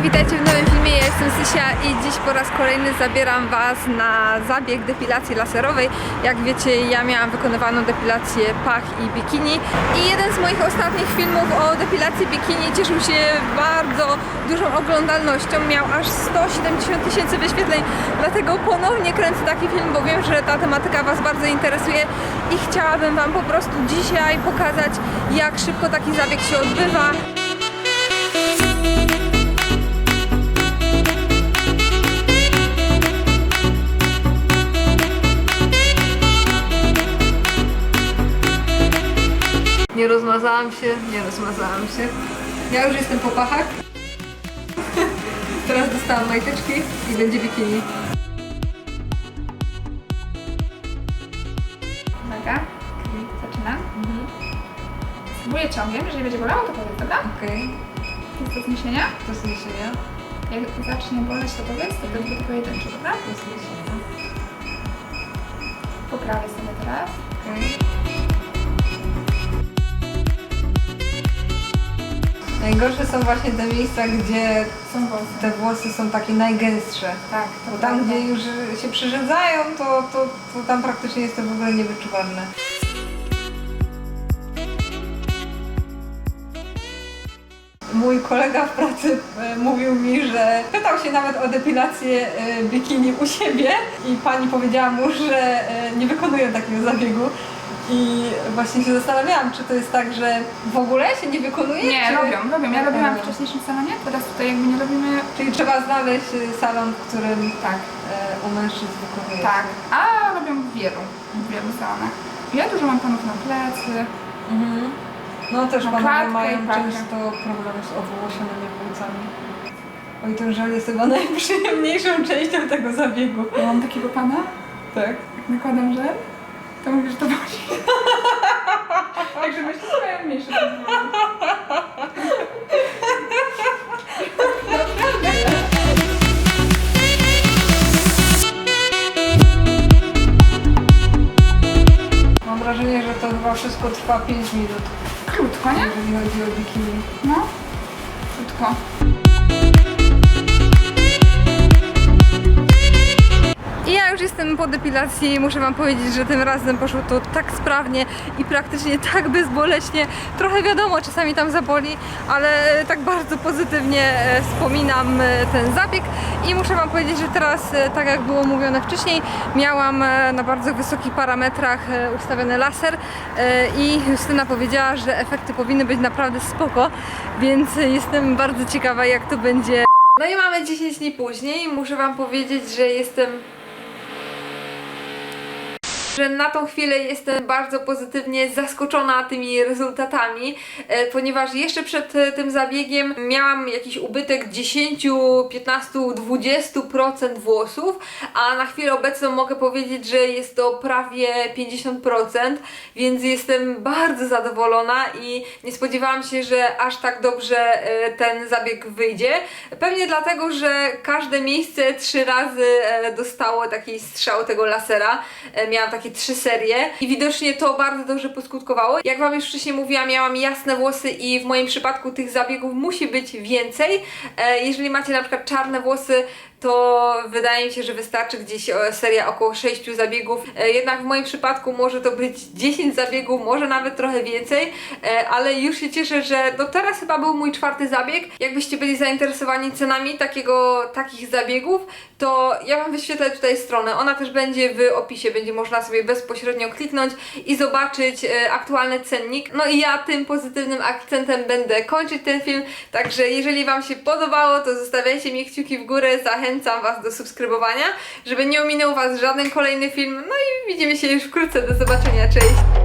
witajcie w nowym filmie, ja jestem Sysia i dziś po raz kolejny zabieram Was na zabieg depilacji laserowej. Jak wiecie, ja miałam wykonywaną depilację pach i bikini. I jeden z moich ostatnich filmów o depilacji bikini cieszył się bardzo dużą oglądalnością, miał aż 170 tysięcy wyświetleń, dlatego ponownie kręcę taki film, bo wiem, że ta tematyka Was bardzo interesuje. I chciałabym Wam po prostu dzisiaj pokazać, jak szybko taki zabieg się odbywa. Rozmazałam się, nie rozmazałam się. Ja już jestem po pachach. Teraz dostałam majteczki i będzie bikini. Uwaga, zaczynam. Spróbuję ciągiem, jeżeli będzie bolało, to powiedz, dobra? Okej, Jest do zniesienia. do zniesienia. Jak zacznie boleć, to powiedz, to będzie tylko pojedynczy, dobra? Do zniesienia. Poprawię sobie teraz. Okej. Najgorsze są właśnie te miejsca, gdzie Są włosy. te włosy są takie najgęstsze. Tak, to Bo tam, prawda. gdzie już się przyrzedzają, to, to, to tam praktycznie jest to w ogóle niewyczuwalne. Mój kolega w pracy e, mówił mi, że pytał się nawet o depilację e, bikini u siebie i pani powiedziała mu, że e, nie wykonują takiego zabiegu. I właśnie się zastanawiałam, czy to jest tak, że w ogóle się nie wykonuje? Nie, czy... robią, robią. Ja robiłam w wcześniejszym salonie, teraz tutaj jakby nie robimy. Czyli trzeba znaleźć e, salon, w którym Tak, e, u mężczyzn wykonuje. tak. A robią w wielu, w wielu salonach. Ja dużo mam panów na plecy. Mhm. No też panowie mają często problemy z owłosionymi płucami. Oj, ten żel jest chyba najprzyjemniejszą częścią tego zabiegu. Ja mam takiego pana, Tak. jak nakładam żel, to mówię, że to boli. Także myślę, że mają mniejsze problemy. Mam wrażenie, że to chyba wszystko trwa 5 minut, Krótko, nie? jeżeli chodzi o bikini. No, krótko. Depilacji muszę Wam powiedzieć, że tym razem poszło to tak sprawnie i praktycznie tak bezboleśnie. Trochę wiadomo, czasami tam zaboli, ale tak bardzo pozytywnie e, wspominam e, ten zabieg i muszę Wam powiedzieć, że teraz, e, tak jak było mówione wcześniej, miałam e, na bardzo wysokich parametrach e, ustawiony laser e, i Justyna powiedziała, że efekty powinny być naprawdę spoko, więc jestem bardzo ciekawa jak to będzie. No i mamy 10 dni później. Muszę Wam powiedzieć, że jestem że na tą chwilę jestem bardzo pozytywnie zaskoczona tymi rezultatami, e, ponieważ jeszcze przed e, tym zabiegiem miałam jakiś ubytek 10, 15, 20% włosów, a na chwilę obecną mogę powiedzieć, że jest to prawie 50%, więc jestem bardzo zadowolona i nie spodziewałam się, że aż tak dobrze e, ten zabieg wyjdzie. Pewnie dlatego, że każde miejsce trzy razy dostało taki strzał tego lasera. Miałam takie trzy serie i widocznie to bardzo dobrze poskutkowało. Jak Wam już wcześniej mówiłam, miałam jasne włosy i w moim przypadku tych zabiegów musi być więcej. E, Jeżeli macie na przykład czarne włosy, to wydaje mi się, że wystarczy gdzieś e, seria około 6 zabiegów. E, Jednak w moim przypadku może to być 10 zabiegów, może nawet trochę więcej, e, ale już się cieszę, że no teraz chyba był mój czwarty zabieg. Jakbyście byli zainteresowani cenami takiego, takich zabiegów, to ja Wam wyświetlę tutaj stronę. Ona też będzie w opisie, będzie można sobie bezpośrednio kliknąć i zobaczyć aktualny cennik. No i ja tym pozytywnym akcentem będę kończyć ten film, także jeżeli Wam się podobało, to zostawiajcie mi kciuki w górę, zachęcam Was do subskrybowania, żeby nie ominął Was żaden kolejny film. No i widzimy się już wkrótce, do zobaczenia, cześć!